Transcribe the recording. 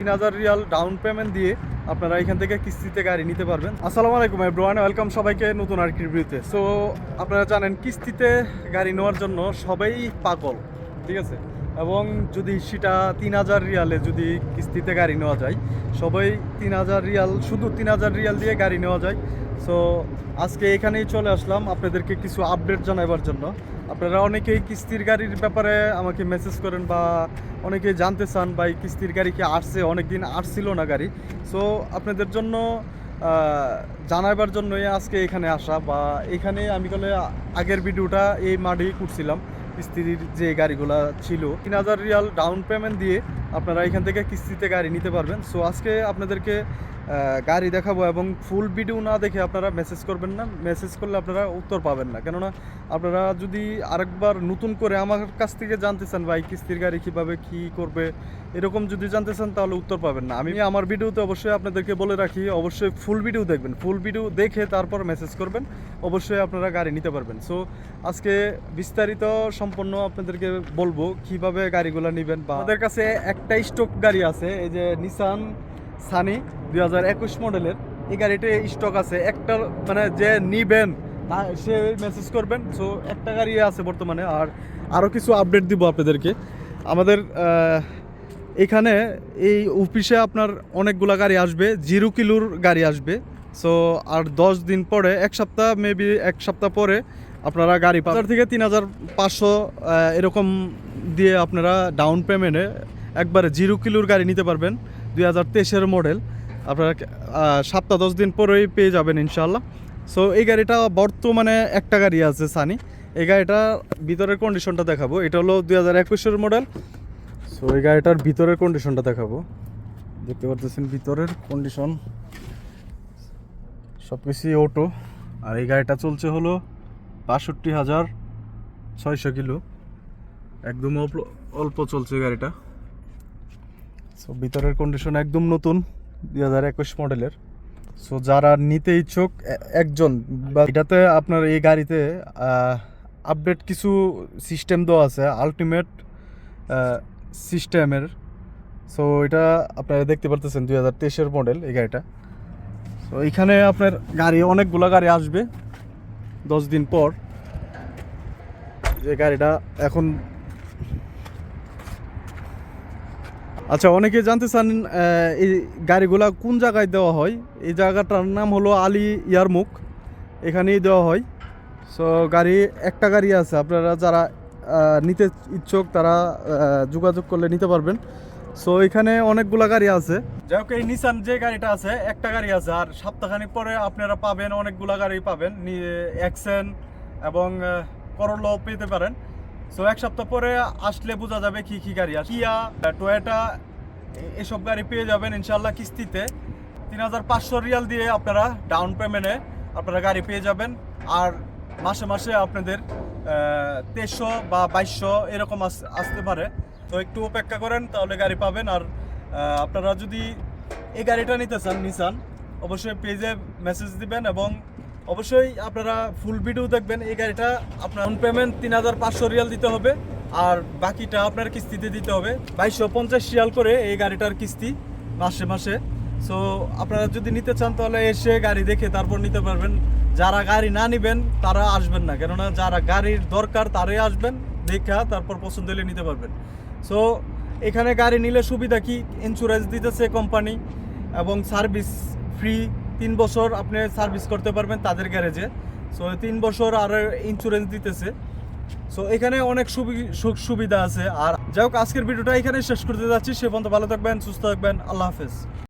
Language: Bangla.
তিন হাজার রিয়াল ডাউন পেমেন্ট দিয়ে আপনারা এখান থেকে কিস্তিতে গাড়ি নিতে পারবেন। আসসালামু আলাইকুম ব্রোয়ান ওয়েলকাম সবাইকে নতুন আর কি সো আপনারা জানেন কিস্তিতে গাড়ি নেওয়ার জন্য সবাই পাগল, ঠিক আছে? এবং যদি সেটা তিন হাজার রিয়ালে যদি কিস্তিতে গাড়ি নেওয়া যায়, সবাই তিন হাজার রিয়াল, শুধু তিন হাজার রিয়াল দিয়ে গাড়ি নেওয়া যায়। সো আজকে এখানেই চলে আসলাম আপনাদেরকে কিছু আপডেট জানাবার জন্য। আপনারা অনেকেই কিস্তির গাড়ির ব্যাপারে আমাকে মেসেজ করেন বা অনেকেই জানতে চান বা এই কিস্তির গাড়ি কি আসছে অনেক দিন আসছিল না গাড়ি। সো আপনাদের জন্য জানাবার জন্যই আজকে এখানে আসা বা এখানে আমি বলে আগের ভিডিওটা এই মাঠেই করছিলাম। কিস্তির যে গাড়িগুলো ছিল, তিন হাজার রিয়াল ডাউন পেমেন্ট দিয়ে আপনারা এখান থেকে কিস্তিতে গাড়ি নিতে পারবেন। সো আজকে আপনাদেরকে গাড়ি দেখাবো এবং ফুল ভিডিও না দেখে আপনারা মেসেজ করবেন না। মেসেজ করলে আপনারা উত্তর পাবেন না। কেননা আপনারা যদি আরেকবার নতুন করে আমার কাছ থেকে জানতে চান, ভাই, কিস্তির গাড়ি কীভাবে কী করবে, এরকম যদি জানতে চান, তাহলে উত্তর পাবেন না। আমি আমার ভিডিওতে অবশ্যই আপনাদেরকে বলে রাখি, অবশ্যই ফুল ভিডিও দেখবেন। ফুল ভিডিও দেখে তারপর মেসেজ করবেন। অবশ্যই আপনারা গাড়ি নিতে পারবেন। সো আজকে বিস্তারিত সম্পন্ন আপনাদেরকে বলব কীভাবে গাড়িগুলো নেবেন বা আমাদের কাছে একটা স্টক গাড়ি আছে, এই যে নিসান সানি দুই হাজার একুশ মডেলের। এই গাড়িটা স্টক আছে। একটা মানে যে নিবেন, তা- সে মেসেজ করবেন। সো একটা গাড়ি আছে বর্তমানে। আর আরও কিছু আপডেট দিব আপনাদেরকে। আমাদের এখানে এই অফিসে আপনার অনেকগুলা গাড়ি আসবে। জিরো কিলোর গাড়ি আসবে। সো আর দশ দিন পরে, এক সপ্তাহ মেবি এক সপ্তাহ পরে আপনারা গাড়ি পাবেন। থেকে তিন হাজার পাঁচশো এরকম দিয়ে আপনারা ডাউন পেমেন্টে একবারে জিরো কিলোর গাড়ি নিতে পারবেন। দুই হাজার তেইশের মডেল। আপনারা সপ্তাহ দশ দিন পরেই পেয়ে যাবেন ইনশাল্লাহ সো এই গাড়িটা বর্তমানে একটা গাড়ি আছে সানি এই গাড়িটা ভিতরের কন্ডিশনটা দেখাবো। এটা হলো দুই হাজার একুশের মডেল। সো এই গাড়িটার ভিতরের কন্ডিশনটা দেখাবো। দেখতে পারতেছেন ভিতরের কন্ডিশন সব কিছুই অটো আর এই গাড়িটা চলছে হলো বাষট্টি হাজার ছয়শো কিলো। একদম অল্প চলছে গাড়িটা। সো ভিতরের কন্ডিশন একদম নতুন, দুই হাজার একুশ মডেলের সো যারা নিতে ইচ্ছুক একজন, বা এটাতে আপনার এই গাড়িতে আপডেট কিছু সিস্টেম দেওয়া আছে আলটিমেট সিস্টেমের সো এটা আপনারা দেখতে পারতেছেন, দুই হাজার তেইশের মডেল এই গাড়িটা। তো এখানে আপনার গাড়ি, অনেকগুলো গাড়ি আসবে দশ দিন পর। যে গাড়িটা এখন আচ্ছা অনেকে জানতে চান এই গাড়িগুলা কোন জায়গায় দেওয়া হয়? এই জায়গাটার নাম হলো আলী ইয়ারমুখ। এখানেই দেওয়া হয়। সো গাড়ি, একটা গাড়ি আছে। আপনারা যারা নিতে ইচ্ছুক, তারা যোগাযোগ করলে নিতে পারবেন। সো এখানে অনেকগুলা গাড়ি আছে। যাই হোক, এই নিসান যে গাড়িটা আছে, একটা গাড়ি আছে। আর সপ্তাহখানিক পরে আপনারা পাবেন, অনেকগুলা গাড়ি পাবেন। এক্সেন এবং করলাও পেতে পারেন। সো এক সপ্তাহ পরে আসলে বোঝা যাবে কি কি গাড়ি আছে। কিয়া টয়োটা এসব গাড়ি পেয়ে যাবেন ইনশাল্লাহ কিস্তিতে। তিন হাজার পাঁচশো রিয়াল দিয়ে আপনারা ডাউন পেমেন্টে আপনারা গাড়ি পেয়ে যাবেন। আর মাসে মাসে আপনাদের তেইশশো বা বাইশশো এরকম আস- আসতে পারে। তো একটু অপেক্ষা করেন, তাহলে গাড়ি পাবেন। আর আপনারা যদি এই গাড়িটা নিতে চান নিসান অবশ্যই পেজে মেসেজ দিবেন এবং অবশ্যই আপনারা ফুল ভিডিও দেখবেন। এই গাড়িটা আপনার পেমেন্ট তিন হাজার পাঁচশো রিয়াল দিতে হবে আর বাকিটা আপনার কিস্তিতে দিতে হবে। বাইশশো পঞ্চাশ রিয়াল করে এই গাড়িটার কিস্তি মাসে মাসে। সো আপনারা যদি নিতে চান তাহলে এসে গাড়ি দেখে তারপর নিতে পারবেন। যারা গাড়ি না নেবেন, তারা আসবেন না। কেননা যারা গাড়ির দরকার, তারাই আসবেন, দেখা, তারপর পছন্দ হলে নিতে পারবেন। সো এখানে গাড়ি নিলে সুবিধা কি? ইন্স্যুরেন্স দিতেছে কোম্পানি এবং সার্ভিস ফ্রি তিন বছর আপনি সার্ভিস করতে পারবেন তাদের গ্যারেজে সো তিন বছর আর ইন্স্যুরেন্স দিতেছে। সো এখানে অনেক সুখ সুবিধা আছে। আর যাই হোক, আজকের ভিডিওটা এখানে শেষ করতে যাচ্ছি। সে পর্যন্ত ভালো থাকবেন, সুস্থ থাকবেন। আল্লাহ হাফেজ।